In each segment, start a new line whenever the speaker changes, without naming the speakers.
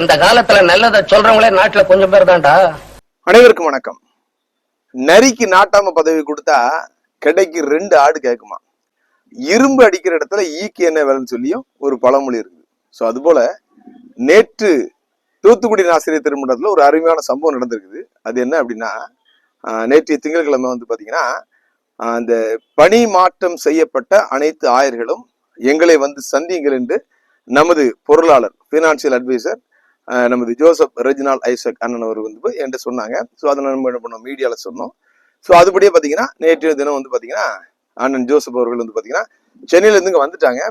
இந்த காலத்துல நல்லதை சொல்றவங்களே நாட்டுல கொஞ்சம் பேர் தான்டா.
அனைவருக்கும் வணக்கம். நரிக்கு நாட்டாம பதவி கொடுத்தா கிடைக்கு ரெண்டு ஆடு கேட்குமா இரும்பு அடிக்கிற இடத்துல ஈக்கு என்ன வேலைன்னு சொல்லியும் ஒரு பழமொழி இருக்குது ஸோ அதுபோல நேற்று தூத்துக்குடி ஆசிரியர் திருமணத்தில் ஒரு அருமையான சம்பவம் நடந்திருக்குது. அது என்ன அப்படின்னா நேற்றைய திங்கட்கிழமை வந்து பார்த்தீங்கன்னா அந்த பணி மாற்றம் செய்யப்பட்ட அனைத்து ஆயர்களும் எங்களை வந்து சந்தியுங்கள் என்று நமது பொருளாளர் ஃபினான்சியல் அட்வைசர் நமது ஜோசப் ரெஜினால் ஐசக் அண்ணன் அவர் வந்து என்கிட்ட சொன்னாங்க. ஸோ அதை நம்ம என்ன பண்ணோம்? மீடியாவில் சொன்னோம். ஸோ அதுபடியே பார்த்தீங்கன்னா நேற்றைய தினம் வந்து பார்த்தீங்கன்னா அண்ணன் ஜோசப் அவர்கள் வந்து பார்த்தீங்கன்னா சென்னையிலேருந்து இங்கே வந்துட்டாங்க.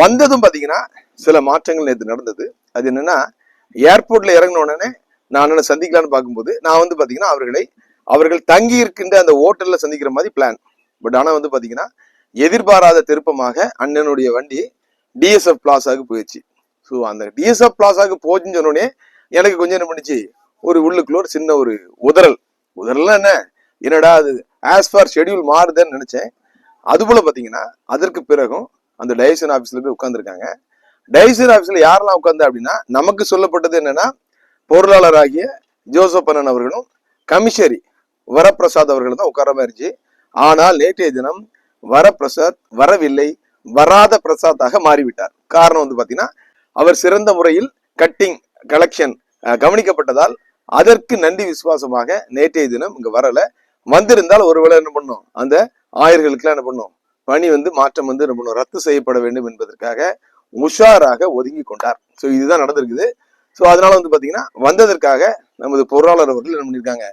வந்ததும் பார்த்தீங்கன்னா சில மாற்றங்கள் நேற்று நடந்தது. அது என்னென்னா ஏர்போர்ட்டில் இறங்கின உடனே நான் அண்ணனை சந்திக்கலான்னு பார்க்கும்போது நான் வந்து பார்த்தீங்கன்னா அவர்களை அவர்கள் தங்கி இருக்கின்ற அந்த ஹோட்டலில் சந்திக்கிற மாதிரி பிளான் பட் ஆனால் வந்து பார்த்தீங்கன்னா எதிர்பாராத திருப்பமாக அண்ணனுடைய வண்டி டிஎஸ்எஃப் பிளாஸாக போயிடுச்சு. ஸோ அந்த டிஎஸ்எஃப் பிளாசாவுக்கு போச்சுன்னு சொன்னோடனே எனக்கு கொஞ்சம் என்ன பண்ணுச்சு? ஒரு உள்ளுக்குள்ள ஒரு சின்ன ஒரு உதறல். உதறல்னா என்ன? என்னடா அது? ஆஸ் ஃபார் ஷெடியூல் மாறுதுன்னு நினச்சேன். அதுபோல் பார்த்தீங்கன்னா அதற்கு பிறகும் அந்த டைசன் ஆஃபீஸில் போய் உட்காந்துருக்காங்க டைசன் ஆஃபீஸில் யாரெல்லாம் உட்காந்து அப்படின்னா நமக்கு சொல்லப்பட்டது என்னென்னா பொருளாளராகிய ஜோசப் அண்ணன் அவர்களும் கமிஷரி வரப்பிரசாத் அவர்களும் தான் உட்கார மாதிரி இருந்துச்சு. ஆனால் நேற்றைய தினம் வரப்பிரசாத் வரவில்லை வராத பிரசாத்தாக மாறிவிட்டார். காரணம் வந்து பார்த்தீங்கன்னா அவர் சிறந்த முறையில் கட்டிங் கலெக்ஷன் கவனிக்கப்பட்டதால் அதற்கு நன்றி விசுவாசமாக நேற்றைய தினம் இங்க வரல. வந்திருந்தால் ஒருவேளை என்ன பண்ணும்? அந்த ஆயர்களுக்கெல்லாம் என்ன பண்ணும்? பணி வந்து மாற்றம் வந்து என்ன பண்ணும்? ரத்து செய்யப்பட வேண்டும் என்பதற்காக உஷாராக ஒதுங்கி கொண்டார். ஸோ இதுதான் நடந்திருக்குது. ஸோ அதனால வந்து பாத்தீங்கன்னா வந்ததற்காக நமது பொருளாளர் அவர்கள் என்ன பண்ணியிருக்காங்க?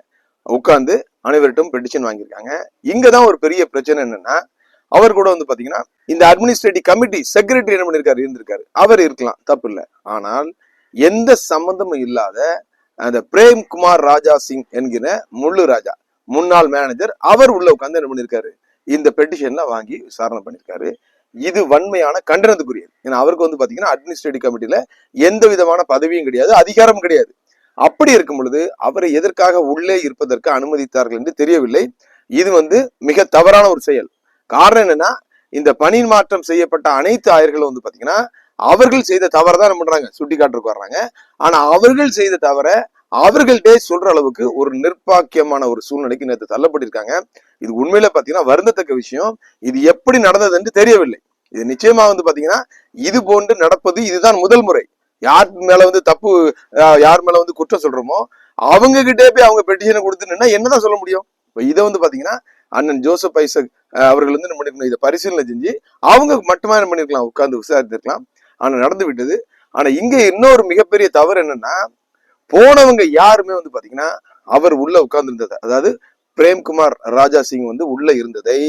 உட்கார்ந்து அனைவர்கிட்டும் பெட்டிஷன் வாங்கியிருக்காங்க. இங்கே தான் ஒரு பெரிய பிரச்சனை என்னன்னா அவர் கூட வந்து பாத்தீங்கன்னா இந்த அட்மினிஸ்ட்ரேட்டிவ் கமிட்டி செக்ரட்டரி என்ன பண்ணிருக்காரு? இருந்திருக்காரு. அவர் இருக்கலாம் தப்பு இல்லை. ஆனால் எந்த சம்பந்தமும் இல்லாத அந்த பிரேம்குமார் ராஜா சிங் என்கிற முள்ளு ராஜா முன்னாள் மேனேஜர் அவர் உள்ள உட்காந்து என்ன பண்ணிருக்காரு? இந்த பெட்டிஷன்ல வாங்கி விசாரணை பண்ணிருக்காரு. இது வன்மையான கண்டனத்துக்குரியது. ஏன்னா அவருக்கு வந்து பாத்தீங்கன்னா அட்மினிஸ்ட்ரேட்டிவ் கமிட்டியில எந்த விதமான பதவியும் கிடையாது அதிகாரமும் கிடையாது. அப்படி இருக்கும் பொழுது அவரை எதற்காக உள்ளே இருப்பதற்கு அனுமதித்தார்கள் என்று தெரியவில்லை. இது வந்து மிக தவறான ஒரு செயல். காரணம் என்னன்னா இந்த பணி மாற்றம் செய்யப்பட்ட அனைத்து ஆயர்களும் வந்து பாத்தீங்கன்னா அவர்கள் செய்த தவறை தான் என்ன பண்றாங்க? சுட்டி காட்டுக்கு வர்றாங்க. ஆனா அவர்கள் செய்த தவற அவர்கள்ட்டே சொல்ற அளவுக்கு ஒரு நிர்பாக்கியமான ஒரு சூழ்நிலைக்கு நேற்று தள்ளப்பட்டிருக்காங்க. இது உண்மையில பாத்தீங்கன்னா வருந்தத்தக்க விஷயம். இது எப்படி நடந்தது என்று தெரியவில்லை. இது நிச்சயமா வந்து பாத்தீங்கன்னா இது போன்று நடப்பது இதுதான் முதல் முறை. யார் மேல வந்து தப்பு யார் மேல வந்து குற்றம் சொல்றோமோ அவங்க கிட்டே போய் அவங்க பெட்டிஷனை கொடுத்துன்னா என்னதான் சொல்ல முடியும்? இப்ப இதை வந்து பாத்தீங்கன்னா அண்ணன் ஜோசப் ஐசக் அவர்கள் வந்து என்ன பண்ணிருக்கணும் இதை பரிசீலனை செஞ்சு அவங்க மட்டுமா என்ன பண்ணிருக்கலாம் உட்கார்ந்து விசாரித்திருக்கலாம். ஆனா நடந்து விட்டது. ஆனா இங்க இன்னொரு மிகப்பெரிய தவறு என்னன்னா போனவங்க யாருமே வந்து பாத்தீங்கன்னா அவர் உள்ள உட்கார்ந்து இருந்தது அதாவது பிரேம்குமார் ராஜா சிங் வந்து உள்ள இருந்ததை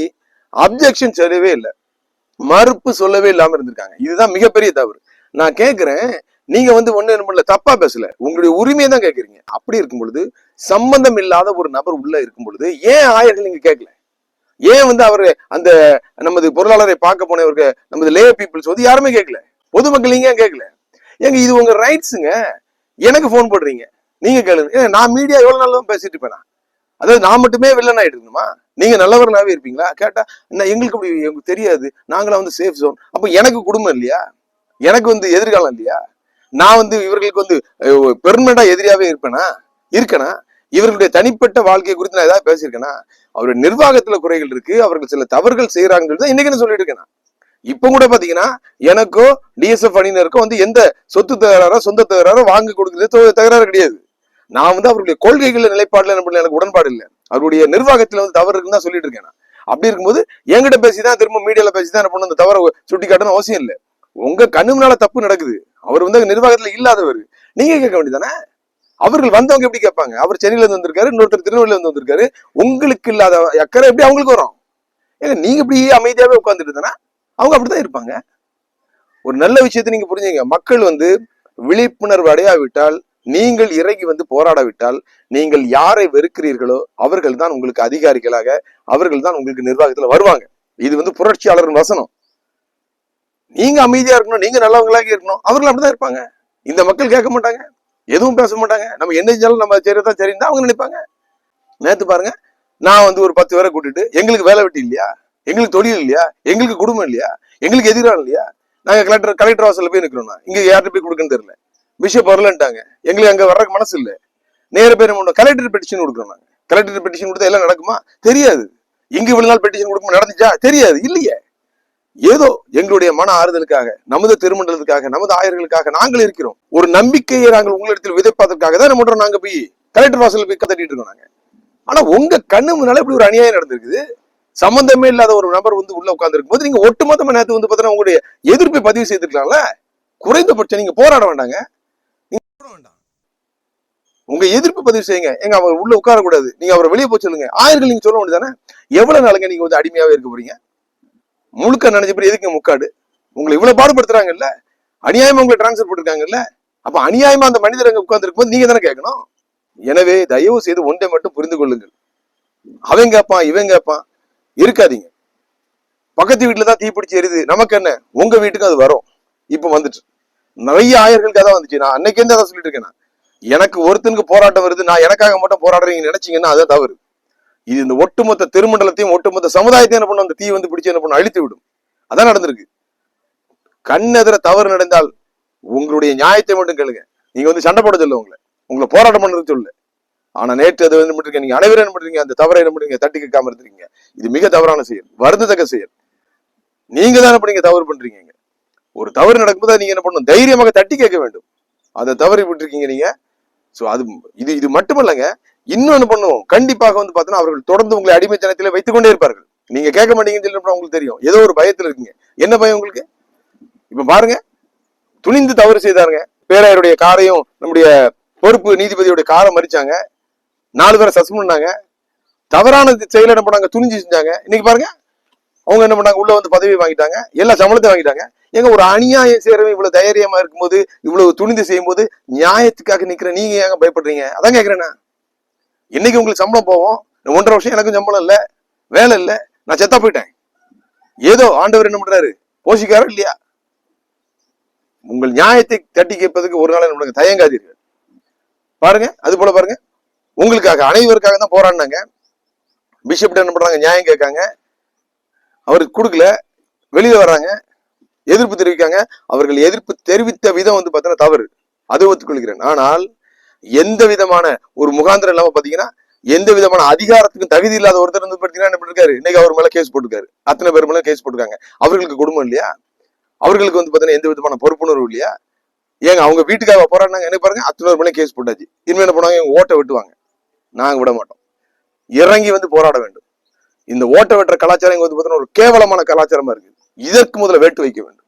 அப்ஜெக்ஷன் சொல்லவே இல்லை. மறுப்பு சொல்லவே இல்லாம இருந்திருக்காங்க. இதுதான் மிகப்பெரிய தவறு. நான் கேட்கிறேன் நீங்க வந்து ஒண்ணு என்ன பண்ணல தப்பா பேசல. உங்களுடைய உரிமையை தான் கேட்குறீங்க. அப்படி இருக்கும் பொழுது சம்பந்தம் இல்லாத ஒரு நபர் உள்ள இருக்கும் பொழுது ஏன் ஆயர்கள் நீங்க கேட்கல? ஏன் வந்து அவர் அந்த நமது பொருளாளரை பார்க்க போனவருக்கு நமது லே பீப்புள்ஸ் வந்து யாருமே கேட்கல. பொதுமக்கள் நீங்க கேட்கல? ஏங்க இது உங்க ரைட்ஸுங்க எனக்கு ஃபோன் போடுறீங்க. நீங்க கேளுங்க. நான் மீடியா எவ்வளவு நாளும் பேசிட்டு இருப்பேனா? அதாவது நான் மட்டுமே வில்லன் ஆயிட்டு இருக்கணுமா? நீங்க நல்லவர்களாவே இருப்பீங்களா? கேட்டா என்ன எங்களுக்கு அப்படி எங்களுக்கு தெரியாது. நாங்களாம் வந்து சேஃப் ஜோன் அப்ப எனக்கு குடும்பம் இல்லையா? எனக்கு வந்து எதிர்காலம் இல்லையா? நான் வந்து இவர்களுக்கு வந்து பெர்மனண்டா எதிரியாவே இருப்பேனா? இருக்கேனா? இவர்களுடைய தனிப்பட்ட வாழ்க்கை குறித்து நான் ஏதாவது பேசியிருக்கேனா அவருடைய நிர்வாகத்துல குறைகள் இருக்கு அவர்கள் சில தவறுகள் செய்யறாங்கிறது இன்னைக்கு நான் சொல்லிட்டு இருக்கேன் இப்ப கூட பாத்தீங்கன்னா எனக்கோ டிஎஸ்எஃப் அணியினருக்கோ வந்து எந்த சொத்து தகராறோ சொந்த தகராறோ வாங்கி கொடுக்கறது தகராறு கிடையாது. நான் வந்து அவருடைய கொள்கைகள் நிலைப்பாடுல என்ன எனக்கு உடன்பாடு இல்லை. அவருடைய நிர்வாகத்துல வந்து தவறு இருக்குன்னு தான் சொல்லிட்டு இருக்கேன் அப்படி இருக்கும்போது என்கிட்ட பேசிதான் திரும்ப மீடியால பேசிதான் என்ன பண்ண அந்த தவறை சுட்டி காட்டணும் அவசியம் இல்லை. உங்க கண்ணு முன்னால தப்பு நடக்குது. அவர் வந்து நிர்வாகத்துல இல்லாதவர். நீங்க கேட்க வேண்டியதானே அவர்கள் வந்தவங்க எப்படி கேட்பாங்க? அவர் சென்னையில இருந்து வந்திருக்காரு இன்னொருத்தர் திருநெல்வேலியில இருந்து வந்திருக்காரு. உங்களுக்கு இல்லாத அக்கறை எப்படி அவங்களுக்கு வரும்? ஏங்க நீங்க இப்படி அமைதியாவே உட்காந்துட்டு இருந்தனா அவங்க அப்படித்தான் இருப்பாங்க. ஒரு நல்ல விஷயத்தை நீங்க புரிஞ்சுங்க. மக்கள் வந்து விழிப்புணர்வு அடையாவிட்டால் நீங்கள் இறங்கி வந்து போராடாவிட்டால் நீங்கள் யாரை வெறுக்கிறீர்களோ அவர்கள் தான் உங்களுக்கு அதிகாரிகளாக அவர்கள் தான் உங்களுக்கு நிர்வாகத்துல வருவாங்க. இது வந்து புரட்சியாளரின் வசனம். நீங்க அமைதியா இருக்கணும் நீங்க நல்லவங்களாக இருக்கணும் அவர்கள் அப்படிதான் இருப்பாங்க. இந்த மக்கள் கேட்க மாட்டாங்க. எதுவும் பேச மாட்டாங்க. நம்ம என்ன செஞ்சாலும் நம்ம சரிதான் சரின்னு அவங்க நினைப்பாங்க. நேத்து பாருங்க நான் வந்து ஒரு பத்து பேரை கூட்டிட்டு எங்களுக்கு வேலை வெட்டி இல்லையா? எங்களுக்கு தொழில் இல்லையா? எங்களுக்கு குடும்பம் இல்லையா? எங்களுக்கு எதிரான இல்லையா? நாங்கள் கலெக்டர் கலெக்டர் வாசலில் போய் நிற்கிறோம்னா இங்கே யார்கிட்ட போய் கொடுக்குன்னு தெரியல. பிஷப் வரலன்ட்டாங்க எங்களுக்கு அங்க வர்றதுக்கு மனசு இல்லை. நேர பேர் என்ன பண்ணோம் கலெக்டர் பெட்டிஷன் கொடுக்குறோம் நாங்கள் கலெக்டர் பெட்டிஷன் கொடுத்தா எல்லாம் நடக்குமா? தெரியாது. இங்கே இவ்வளவு நாள் பெட்டிஷன் கொடுக்கும் நடந்துச்சா? தெரியாது. இல்லையே. ஏதோ எங்களுடைய மன ஆறுதலுக்காக நமது திருமண்டலத்துக்காக நமது ஆயர்களுக்காக நாங்கள் இருக்கிறோம். ஒரு நம்பிக்கையை நாங்கள் உங்களிடத்தில் விதைப்பதற்காக தான் நம்ம நாங்க போய் கலெக்டர் வாசல்ல போய் கத்தட்டிட்டு இருக்கோம் நாங்க. ஆனா உங்க கண்ணு முன்னால இப்படி ஒரு அநியாயம் நடந்திருக்குது. சம்பந்தமே இல்லாத ஒரு நபர் வந்து உள்ள உட்கார்ந்து போது நீங்க ஒட்டுமொத்தமா நேரத்து வந்து பாத்தீங்கன்னா உங்களுடைய எதிர்ப்பை பதிவு செய்திருக்கலாம்ல? குறைந்தபட்சம் நீங்க போராட வேண்டாங்க. நீங்க போராட வேண்டாம். உங்க எதிர்ப்பு பதிவு செய்யுங்க. எங்க அவர் உள்ள உட்கார கூடாது நீங்க அவரை வெளியே போய் சொல்லுங்க. ஆயிரங்கள் நீங்க சொல்ல வேண்டியதானே எவ்வளவு நாளுங்க நீங்க வந்து அடிமையாவே இருக்க போறீங்க? முழுக்க நினைச்ச பேர் எதுக்கு முக்காடு? உங்களை இவ்வளவு பாடுபடுத்துறாங்கல்ல? அநியாயமா உங்களை டிரான்ஸ்ஃபர் போட்டிருக்காங்கல்ல? அப்ப அநியாயமா அந்த மனிதர் அங்க உட்கார்ந்து இருக்கும்போது நீங்க தானே கேட்கணும்? எனவே தயவு செய்து ஒன்றை மட்டும் புரிந்து கொள்ளுங்கள். அவன் கேட்பான் இவன் கேட்பான். இருக்காதீங்க. பக்கத்து வீட்டுல தான் தீப்பிடிச்சு எரியுது. நமக்கு என்ன? உங்க வீட்டுக்கு அது வரும். இப்ப வந்துட்டு. நிறைய ஆயர்களுக்கு அதான் வந்துச்சு. நான் அன்னைக்கு இருந்து அதான் சொல்லிட்டு இருக்கேன் எனக்கு ஒருத்தனுக்கு போராட்டம் வருது. நான் எனக்காக மட்டும் போராடுறீங்க நினைச்சீங்கன்னா அதான் தவறு. இது இந்த ஒட்டுமொத்த திருமண்டலத்தையும் ஒட்டுமொத்த சமுதாயத்தையும் என்ன பண்ணும்? அந்த தீ வந்து பிடிச்சு என்ன பண்ணும்? அழித்து விடும். அதான் நடந்திருக்கு. கண்ணெதிர தவறு நடந்தால் உங்களுடைய நியாயத்தை மட்டும் கேளுங்க. நீங்க வந்து சண்டை போட சொல்ல உங்களை. உங்களை போராட்டம் பண்ணுறது சொல்லு ஆனா நேற்று அது என்ன பண்றீங்க நீங்க அனைவரும் என்ன பண்றீங்க அந்த தவறை என்ன பண்றீங்க தட்டி கேட்காம இருந்துருக்கீங்க. இது மிக தவறான செயல். வருந்தத்தக்க செயல். நீங்க தான் என்ன பண்ணீங்க? தவறு பண்றீங்க ஒரு தவறு நடக்கும்போது நீங்க என்ன பண்ணணும்? தைரியமாக தட்டி கேட்க வேண்டும். அதை தவறி விட்டுருக்கீங்க நீங்க. சோ அது இது இது மட்டுமல்லங்க. இன்னொன்னு பண்ணுவோம். கண்டிப்பாக வந்து பார்த்தீங்கன்னா அவர்கள் தொடர்ந்து உங்களை அடிமைத்தனத்திலே வைத்துக் கொண்டே இருப்பார்கள். நீங்க கேட்க மாட்டீங்கன்னு சொல்லி உங்களுக்கு தெரியும். ஏதோ ஒரு பயத்துல இருக்கீங்க. என்ன பயம் உங்களுக்கு? இப்ப பாருங்க. துணிந்து தவறு செய்தாருங்க. பேராயருடைய காரையும் நம்முடைய பொறுப்பு நீதிபதியுடைய காரை மறிச்சாங்க. நாலு பேரை சஸ்பெண்ட் பண்ணாங்க. தவறான செயல் என்ன பண்ணாங்க துணிஞ்சு செஞ்சாங்க. இன்னைக்கு பாருங்க. அவங்க என்ன பண்ணாங்க? உள்ள வந்து பதவி வாங்கிட்டாங்க. எல்லா சம்பளத்தையும் வாங்கிட்டாங்க. ஏங்க ஒரு அநியாயம் செய்யறவன் இவ்வளவு தைரியமா இருக்கும்போது இவ்வளவு துணிந்து செய்யும்போது நியாயத்துக்காக நிக்கிற நீங்க ஏங்க பயப்படுறீங்க? அதான் கேக்குறேன்னா இன்னைக்கு உங்களுக்கு சம்பளம் போவோம் ஒன்றரை வருஷம் எனக்கும் சம்பளம் இல்லை வேலை இல்ல நான் செத்தா போயிட்டேன். ஏதோ ஆண்டவர் என்ன பண்றாரு? போஷிக்காரா இல்லையா? உங்கள் நியாயத்தை தட்டி கேட்பதற்கு ஒரு நாள் நம்மளுக்கு தயங்காதீர்கள். பாருங்க அது போல பாருங்க. உங்களுக்காக அனைவருக்காக தான் போராடினாங்க. பிஷப் என்ன பண்றாங்க? நியாயம் கேட்காங்க. அவருக்கு கொடுக்கல. வெளியில வர்றாங்க எதிர்ப்பு தெரிவிக்காங்க. அவர்கள் எதிர்ப்பு தெரிவித்த விதம் வந்து பார்த்தீங்கன்னா தவறு. அது ஒத்துக்கொள்கிறேன். ஆனால் எந்த விதமான ஒரு முகாந்திரம் இல்லாம பாத்தீங்கன்னா எந்த விதமான அதிகாரத்துக்கும் தகுதி இல்லாத ஒருத்தர் வந்து பாத்தீங்கன்னா என்ன பண்ணிருக்காரு இன்னைக்கு அவர் மேல கேஸ் போட்டிருக்காரு. அத்தனை பேர் மேல கேஸ் போட்டிருக்காங்க. அவர்களுக்கு குடும்பம் இல்லையா? அவர்களுக்கு வந்து பாத்தீங்கன்னா எந்த விதமான பொறுப்புணர்வு இல்லையா? ஏங்க அவங்க வீட்டுக்காக போராடினாங்க. என்ன பாருங்க அத்தனை பேர் மேல கேஸ் போட்டாச்சு. இனிமே என்ன பண்ணுவாங்க? ஓட்டை வெட்டுவாங்க. நாங்க விட மாட்டோம். இறங்கி வந்து போராட வேண்டும். இந்த ஓட்ட வெட்டுற கலாச்சாரம் இங்க வந்து பாத்தீங்கன்னா ஒரு கேவலமான கலாச்சாரமா இருக்கு. இதற்கு முதல்ல வேட்டு வைக்க வேண்டும்.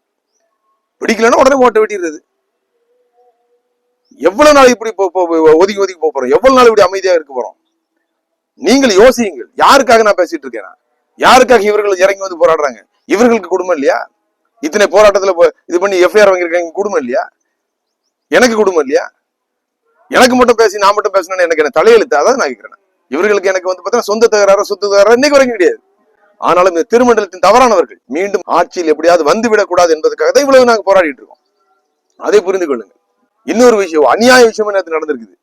பிடிக்கலன்னா உடனே ஓட்டை வெட்டிடுறது. எவ்வளவு நாள் இப்படி போ- ஒதுக்கி போறோம்? எவ்வளவு நாள் இப்படி அமைதியா இருக்க போறோம்? நீங்கள் யோசியுங்கள். யாருக்காக நான் பேசிட்டு இருக்கேன்? யாருக்காக இவர்கள் இறங்கி வந்து போராடுறாங்க? இவர்களுக்கு குடும்பம் இல்லையா? இத்தனை போராட்டத்துல இது பண்ணி எஃப்ஐஆர் வாங்கியிருக்காங்க. குடும்பம் இல்லையா? எனக்கு குடும்பம் இல்லையா? எனக்கு மட்டும் பேசி நான் மட்டும் பேசணும்னு எனக்கு என்ன தலையெழுத்து? அதான் நான் கேட்கிறேன் இவர்களுக்கு எனக்கு வந்து பார்த்தீங்கன்னா சொந்த தகராறு சொத்து தகராறு இன்னைக்கு வரைக்கும் கிடையாது. ஆனாலும் இந்த திருமண்டலத்தின் தவறானவர்கள் மீண்டும் ஆட்சியில் எப்படியாவது வந்து விடக்கூடாது என்பதற்காக தான் இவ்வளவு நாங்க போராடிட்டு இருக்கோம். அதை புரிந்து கொள்ளுங்க இன்னொரு விஷயம் அநியாய விஷயம் நேற்று நடந்திருக்குது?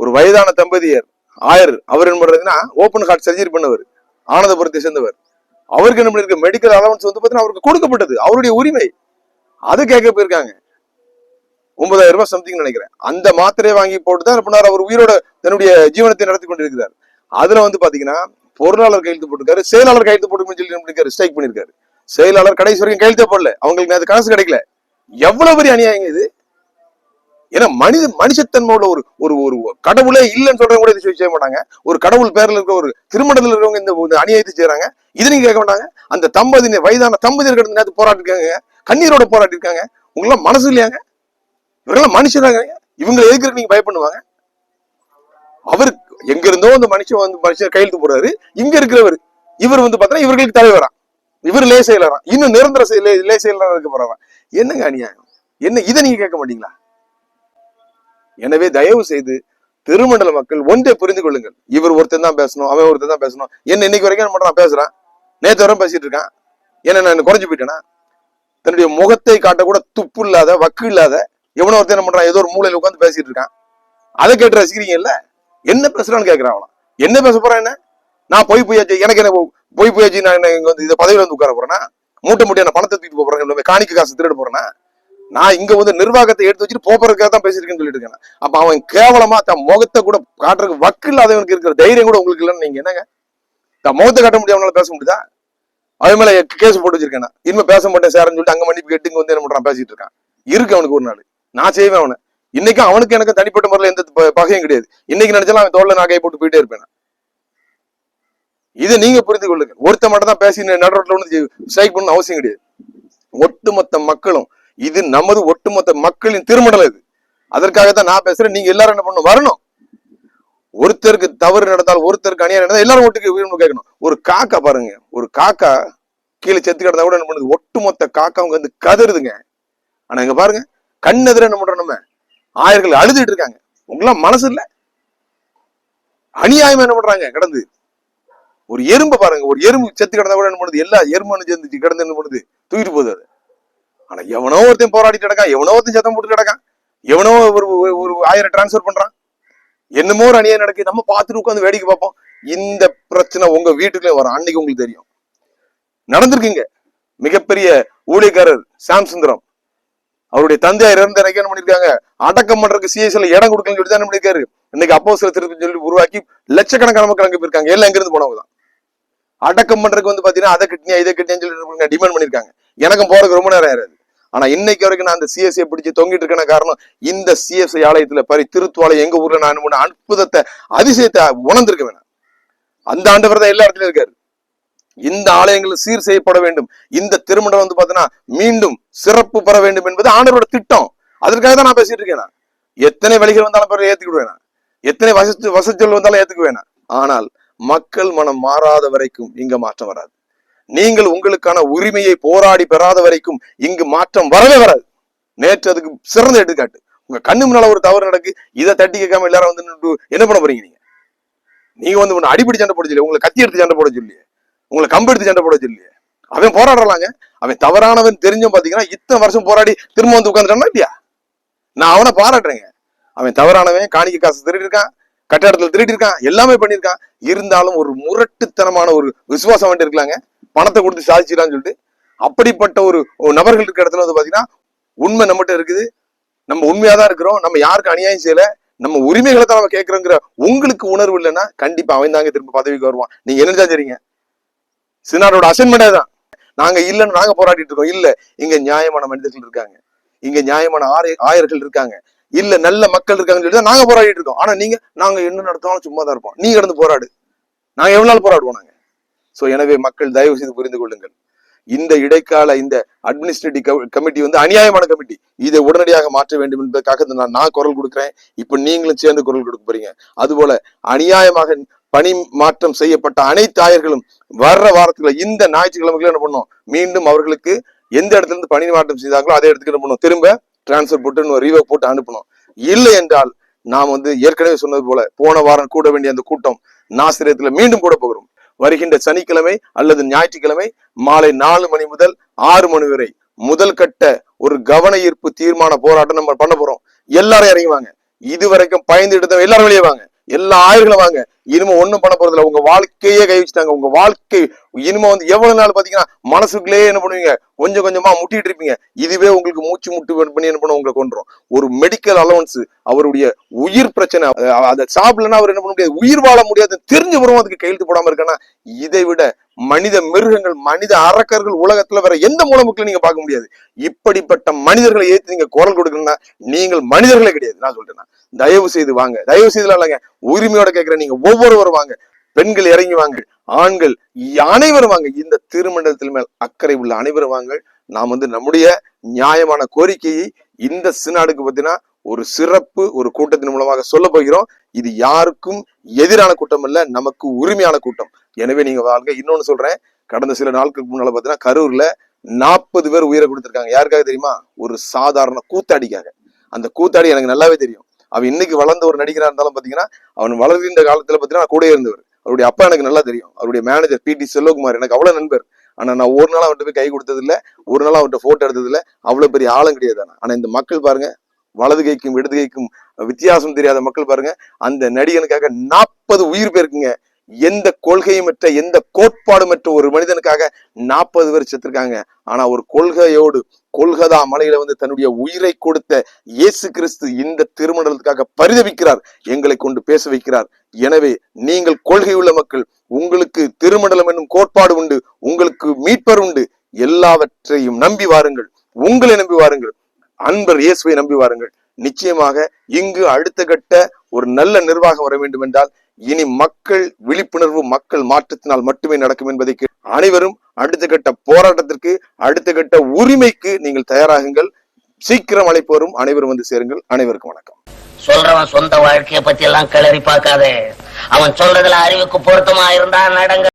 ஒரு வயதான தம்பதியர் ஆயர் அவர் என்ன பண்றதுன்னா ஓப்பன் ஹார்ட் சர்ஜரி பண்ணவர் ஆனந்தபுரத்தை சேர்ந்தவர். அவருக்கு என்ன பண்ணிருக்க? மெடிக்கல் அலவன்ஸ் வந்து பார்த்தீங்கன்னா அவருக்கு கொடுக்கப்பட்டது அவருடைய உரிமை. அது கேட்க போயிருக்காங்க. ஒன்பதாயிரம் ரூபாய் சம்திங் நினைக்கிறேன். அந்த மாத்திரையை வாங்கி போட்டு தான் பண்ணார் அவர் உயிரோட தன்னுடைய ஜீவனத்தை நடத்தி கொண்டிருக்கிறார். அதுல வந்து பாத்தீங்கன்னா பொருளாளர் கையெழுத்து போட்டிருக்காரு செயலாளர் கையெழுத்து போட்டுக்கணும்னு சொல்லி என்ன பண்ணிருக்காரு? ஸ்ட்ரைக் பண்ணிருக்காரு. செயலாளர் கடைசி வரைக்கும் கையெழுத்தே போடல. அவங்களுக்கு அது காசு கிடைக்கல. எவ்வளவு பெரிய அநியாயங்க இது? ஏன்னா மனித மனுஷத்தன்மையோட ஒரு ஒரு ஒரு கடவுளே இல்லைன்னு சொல்றவங்க கூட இது செய்ய மாட்டாங்க. ஒரு கடவுள் பேர்ல இருக்க ஒரு திருமண்டல இருக்கிறவங்க இந்த அநியாயத்தை செய்யறாங்க. இது நீங்க கேட்க மாட்டாங்க. அந்த தம்பதி வயதான தம்பதியர் கிட்ட நேரத்து போராட்டிருக்காங்க கண்ணீரோட போராட்டிருக்காங்க உங்களாம் மனசு இல்லையாங்க? இவரெல்லாம் மனுஷனாங்க இவங்களை எதுக்கு நீங்க பயப்படுவாங்க? அவர் எங்க இருந்தோ அந்த மனுஷன் வந்து மனுஷன் கையெழுத்து போடுறாரு. இங்க இருக்கிறவர் இவர் வந்து பாத்தீங்கன்னா இவர்களுக்கு தலைவரா. இவர் லே செயலரா இன்னும் நிரந்தர லே- லே இருக்க போறாரா என்னங்க அநியாயம்? என்ன இதை நீங்க கேட்க மாட்டீங்களா? எனவே தயவு செய்து திருமண்டல மக்கள் ஒன்றை புரிந்து கொள்ளுங்கள். இவர் ஒருத்தன் தான் பேசணும் அவன் ஒருத்தன் தான் பேசணும். என்ன இன்னைக்கு வரைக்கும் என்ன பண்றான்? பேசுறான். நேற்று வரை பேசிட்டு இருக்கான். என்ன நான் குறைஞ்சு போயிட்டேனா? தன்னுடைய முகத்தை காட்ட கூட துப்பு இல்லாத வக்கு இல்லாத எவனோ ஒருத்தன் என்ன பண்றான்? ஏதோ ஒரு மூலையில உட்காந்து பேசிட்டு இருக்கான். அதை கேட்டு ரசிக்கிறீங்கல்ல என்ன பேசுறான்னு கேக்குறான் அவன். என்ன பேச போறான் என்ன? நான் போய் போயாச்சு எனக்கு என்ன போய் போயாச்சு நான் இங்க வந்து இந்த பதவியில வந்து உட்கார போறேன்னா மூட்டை மூட்டை பணத்தை தூக்கிட்டு போறேன் காணிக்க காசு திருட போறேன்னா நான் இங்க வந்து நிர்வாகத்தை எடுத்து வச்சுட்டு போறதுக்காக தான் பேசியிருக்கேன்னு சொல்லிட்டு இருக்கேன் அப்ப அவன் கேவலமா தன் முகத்தை கூட காட்டுறதுக்கு வக்கு இல்லாதவனுக்கு இருக்கிற தைரியம் கூட உங்களுக்கு இல்லைன்னு நீங்க என்னங்க? தன் முகத்தை காட்ட முடியும் பேச முடியுதா? அவன் மேல கேஸ் போட்டு வச்சிருக்கேன் இனிமே பேச மாட்டேன் சார்னு சொல்லிட்டு அங்க மன்னிப்பு கேட்டு இங்க வந்து என்ன பண்றான் பேசிட்டு இருக்கான். இருக்கு அவனுக்கு ஒரு நாள். நான் செய்வேன் அவனை. இன்னைக்கும் அவனுக்கு எனக்கு தனிப்பட்ட முறையில் எந்த பகையும் கிடையாது. இன்னைக்கு நினைச்சாலும் அவன் தோல்ல நான் கை போட்டு போயிட்டே இருப்பேன் இதை நீங்க புரிந்து கொள்ளுங்க. ஒருத்த மட்டும் தான் பேசி நடுரோட்ல வந்து ஸ்ட்ரைக் பண்ணணும் அவசியம் கிடையாது. ஒட்டுமொத்த மக்களும் இது நமது ஒட்டுமொத்த மக்களின் திருமணம் இது அதற்காக தான் நான் பேசுறேன். நீங்க எல்லாரும் என்ன பண்ணணும்? வரணும். ஒருத்தருக்கு தவறு நடந்தால் ஒருத்தருக்கு அநியாயம் நடந்தால் எல்லாரும் ஒட்டுக்கு வீடு கேட்கணும். ஒரு காக்கா பாருங்க. ஒரு காக்கா கீழே செத்து கிடந்தா கூட என்ன பண்ணுது? ஒட்டுமொத்த காக்கா அவங்க வந்து கதறுதுங்க. ஆனா இங்க பாருங்க. கண்ணெதிர என்ன பண்றோம் நம்ம? ஆயர்கள் அழுதுட்டு இருக்காங்க. உங்களாம் மனசு இல்ல. அநியாயமா என்ன பண்றாங்க? கிடந்து. ஒரு எறும்பு பாருங்க. ஒரு எறும்பு செத்து கிடந்தா கூட என்ன பண்ணுது? எல்லா எறும்பு சேர்ந்து கிடந்து என்ன பண்ணுது? தூக்கிட்டு போகுது அது. ஆனா எவனோ ஒருத்தன் போராடிட்டு கிடக்கான் எவனோ ஒருத்தன் சத்தம் போட்டு கிடக்கான் எவனோ ஒரு ஒரு- ஒரு ஆயிரம் டிரான்ஸ்ஃபர் பண்றான். என்னமோ ஒரு அணியா நடக்குது. நம்ம பார்த்துட்டு உட்காந்து வேடிக்கை பார்ப்போம். இந்த பிரச்சனை உங்க வீட்டுக்குள்ளே வரும். அன்னைக்கு உங்களுக்கு தெரியும். நடந்திருக்குங்க. மிகப்பெரிய ஊழியக்காரர் சாம் சுந்தரம் அவருடைய தந்தையார் இருந்த என்ன பண்ணிருக்காங்க அடக்கம் பண்றதுக்கு சிஎஸ்ல இடம் கொடுக்கலன்னு சொல்லி தான் என்ன பண்ணிருக்காரு இன்னைக்கு அப்போ சில திருப்பி சொல்லி உருவாக்கி லட்சக்கணக்கான மக்கள் அங்க போயிருக்காங்க. எல்லாம் எங்கிருந்து போனவங்க தான். அடக்கம் பண்றதுக்கு வந்து பாத்தீங்கன்னா அதை கட்டினியா இதை கட்டினியா சொல்லி டிமாண்ட் பண்ணிருக்காங்க எனக்கும் போறதுக்கு ரொம்ப நேரம் ஆயிராது. ஆனா இன்னைக்கு வரைக்கும் நான் அந்த சிஎஸ்ஐ பிடிச்சு தொங்கிட்டு இருக்கேன காரணம் இந்த சிஎஸ்ஐ ஆலயத்துல பரி திருத்துவாலயம் எங்க ஊர்ல நான் என்ன அற்புதத்தை அதிசயத்தை உணர்ந்திருக்க வேணாம். அந்த ஆண்டவர் தான் எல்லா இடத்துலயும் இருக்காரு. இந்த ஆலயங்கள் சீர் செய்யப்பட வேண்டும். இந்த திருமணம் வந்து பாத்தீங்கன்னா மீண்டும் சிறப்பு பெற வேண்டும் என்பது ஆண்டவரோட திட்டம். அதற்காக தான் நான் பேசிட்டு இருக்கேன். எத்தனை வழிகள் வந்தாலும் பிறகு ஏத்துக்கிடுவேன் எத்தனை வசதி வசதிகள் வந்தாலும் ஏத்துக்குவேன் ஆனால் மக்கள் மனம் மாறாத வரைக்கும் இங்க மாற்றம் வராது. நீங்கள் உங்களுக்கான உரிமையை போராடி பெறாத வரைக்கும் இங்கு மாற்றம் வரவே வராது. நேற்று அதுக்கு சிறந்த எடுத்துக்காட்டு. உங்க கண்ணு முன்னால ஒரு தவறு நடக்கு இதை தட்டி கேட்காம எல்லாரும் வந்து என்ன பண்ண போறீங்க நீங்க? நீங்க வந்து உன்னை அடிப்படி சண்டை போட சொல்லி உங்களை கத்தி எடுத்து சண்டை போட சொல்லி உங்களை கம்பு எடுத்து சண்டை போட சொல்லி அவன் போராடுறாங்க அவன் தவறானவன் தெரிஞ்சும் பாத்தீங்கன்னா இத்தனை வருஷம் போராடி திரும்ப வந்து உட்காந்துட்டானா இல்லையா? நான் அவனை பாராட்டுறேங்க. அவன் தவறானவன் காணிக்க காசு திருடி இருக்கான் கட்டடத்துல திருடி இருக்கான் எல்லாமே பண்ணியிருக்கான். இருந்தாலும் ஒரு முரட்டுத்தனமான ஒரு விசுவாசம் வந்துட்டு இருக்கலாங்க. பணத்தை கொடுத்து சாதிச்சிடான்னு சொல்லிட்டு அப்படிப்பட்ட ஒரு நபர்கள் இருக்கிற இடத்துல வந்து பாத்தீங்கன்னா உண்மை நம்மகிட்ட இருக்குது. நம்ம உண்மையா தான் இருக்கிறோம். நம்ம யாருக்கும் அநியாயம் செய்யல. நம்ம உரிமைகளை தான் நம்ம உங்களுக்கு உணர்வு இல்லைன்னா கண்டிப்பா அவன் தாங்க திரும்ப பதவிக்கு வருவான். நீங்க என்ன செய்றீங்க சினாரோட அசைன்மெண்டே தான் நாங்க இல்லைன்னு நாங்க போராடிட்டு இருக்கோம். இல்ல இங்க நியாயமான மனிதர்கள் இருக்காங்க. இங்க நியாயமான ஆரிய ஆயர்கள் இருக்காங்க. இல்ல நல்ல மக்கள் இருக்காங்கன்னு சொல்லி தான் நாங்க போராடிட்டு இருக்கோம். ஆனா நீங்க நாங்க என்ன நடத்தாலும் சும்மா தான் இருப்போம். நீ கடந்து போராடு. நாங்க எவ்வளவு நாள் போராடுவோம் நாங்க? ஸோ எனவே மக்கள் தயவு செய்து புரிந்து கொள்ளுங்கள். இந்த இடைக்கால இந்த அட்மினிஸ்ட்ரேட்டிவ் கமிட்டி வந்து அநியாயமான கமிட்டி இதை உடனடியாக மாற்ற வேண்டும் என்பதற்காக நான் நான் குரல் கொடுக்குறேன். இப்ப நீங்களும் சேர்ந்து குரல் கொடுக்க போறீங்க. அதுபோல அநியாயமாக பணி மாற்றம் செய்யப்பட்ட அனைத்து ஆயர்களும் வர்ற வாரத்துல இந்த ஞாயிற்றுக்கிழமைகள் என்ன பண்ணோம்? மீண்டும் அவர்களுக்கு எந்த இடத்துல இருந்து பணி மாற்றம் செய்தாங்களோ அதே இடத்துக்கு என்ன பண்ணணும் திரும்ப டிரான்ஸ்ஃபர் போட்டு ரீவோ போட்டு அனுப்பணும். இல்லை என்றால் நாம் வந்து ஏற்கனவே சொன்னது போல போன வாரம் கூட வேண்டிய அந்த கூட்டம் நாசிரியத்துல மீண்டும் கூட போகிறோம். வருகின்ற சனிக்கிழமை அல்லது ஞாயிற்றுக்கிழமை மாலை நாலு மணி முதல் ஆறு மணி வரை முதல் கட்ட ஒரு கவன ஈர்ப்பு தீர்மான போராட்டம் நம்ம பண்ண போறோம். எல்லாரும் இறங்கி வாங்க. இது வரைக்கும் பயந்துட்டு எல்லாரும் வெளியே வாங்க. எல்லா ஆயுர்களும் வாங்க. இனிமே ஒண்ணும் பண்ண போறது உங்க வாழ்க்கையே கை வச்சுட்டாங்க. உங்க வாழ்க்கை இனிமே வந்து எவ்வளவு நாள் பாத்தீங்கன்னா மனசுக்குள்ளே என்ன பண்ணுவீங்க? கொஞ்சம் கொஞ்சமா முட்டிட்டு இருப்பீங்க. இதுவே உங்களுக்கு மூச்சு முட்டு பண்ணி என்ன பண்ண உங்களை கொண்டுரும் ஒரு மெடிக்கல் அலவன்ஸ் அவருடைய உயிர் பிரச்சனை அதை சாப்பிடலன்னா அவர் என்ன பண்ண முடியாது? உயிர் வாழ முடியாது தெரிஞ்ச வரும் அதுக்கு கையெழுத்து போடாம இருக்கனா இதை விட மனித மிருகங்கள் மனித அரக்கர்கள் உலகத்துல வேற எந்த மூலமுக்களும் நீங்க பார்க்க முடியாது. இப்படிப்பட்ட மனிதர்களை ஏத்து நீங்க குரல் கொடுக்கணும்னா நீங்கள் மனிதர்களே கிடையாது. நான் சொல்றேன் தயவு செய்து வாங்க. தயவு செய்து இல்லைங்க. உரிமையோட கேட்கிற நீங்க ஒவ்வொருவரும் வாங்க. பெண்கள் இறங்கி வாங்க. ஆண்கள் அனைவரும் வாங்க. இந்த திருமண்டலத்தில் மேல் அக்கறை உள்ள அனைவரும் வாங்க. நாம் வந்து நம்முடைய நியாயமான கோரிக்கையை இந்த சினாடுக்கு பார்த்தீங்கன்னா ஒரு சிறப்பு ஒரு கூட்டத்தின் மூலமாக சொல்ல போகிறோம். இது யாருக்கும் எதிரான கூட்டம் அல்ல நமக்கு உரிமையான கூட்டம். எனவே நீங்க வாழ்க இன்னொன்னு சொல்றேன். கடந்த சில நாட்களுக்கு முன்னால பாத்தீங்கன்னா கரூர்ல நாற்பது பேர் உயிரை கொடுத்துருக்காங்க. யாருக்காக தெரியுமா? ஒரு சாதாரண கூத்தாடிக்காக. அந்த கூத்தாடி எனக்கு நல்லாவே தெரியும். அவன் இன்னைக்கு வளர்ந்த ஒரு நடிகரா இருந்தாலும் பாத்தீங்கன்னா அவன் வளர்கின்ற காலத்துல பாத்தீங்கன்னா கூட இருந்தவர். அவருடைய அப்பா எனக்கு நல்லா தெரியும். அவருடைய மேனேஜர் பி டி செல்வகுமார் எனக்கு அவ்வளவு நண்பர். ஆனா நான் ஒரு நாள் அவன்கிட்ட போய் கை கொடுத்தது இல்ல ஒரு நாள் அவன்கிட்ட போட்டோ எடுத்தது இல்ல அவ்வளவு பெரிய ஆளும் கிடையாது ஆனா. ஆனா இந்த மக்கள் பாருங்க வலது கைக்கும் இடது கைக்கும் வித்தியாசம் தெரியாத மக்கள் பாருங்க அந்த நடிகனுக்காக நாற்பது உயிர் பேருக்குங்க எந்த கொள்கையுமற்ற எந்த கோட்பாடுமற்ற ஒரு மனிதனுக்காக நாற்பது பேர் செத்துருக்காங்க. ஆனா ஒரு கொள்கையோடு கொள்கதா மலையில வந்து தன்னுடைய உயிரை கொடுத்த இயேசு கிறிஸ்து இந்த திருமணத்துக்காக பரிதவிக்கிறார் எங்களை கொண்டு பேச வைக்கிறார். எனவே நீங்கள் கொள்கையுள்ள மக்கள் உங்களுக்கு திருமண்டலம் என்னும் கோட்பாடு உண்டு உங்களுக்கு மீட்பர் உண்டு எல்லாவற்றையும் நம்பி வாருங்கள். உங்களை நம்பி வாருங்கள். அன்பர் இயேசுவை நம்பி வாருங்கள். நிச்சயமாக இங்கு அடுத்த கட்ட ஒரு நல்ல நிர்வாகம் வர வேண்டும் என்றால் இனி மக்கள் விழிப்புணர்வு மக்கள் மாற்றத்தினால் மட்டுமே நடக்கும் என்பதை அனைவரும் அடுத்த கட்ட போராட்டத்திற்கு அடுத்த கட்ட உரிமைக்கு நீங்கள் தயாராகுங்கள். சீக்கிரம் அழைப்போரும். அனைவரும் வந்து சேருங்கள். அனைவருக்கும் வணக்கம்.
சொல்றவன் சொந்த வாழ்க்கையை பத்தி எல்லாம் கிளறி பார்க்காதே. அவன் சொல்றதுல அறிவுக்கு பொருத்தமா இருந்தா நடங்க.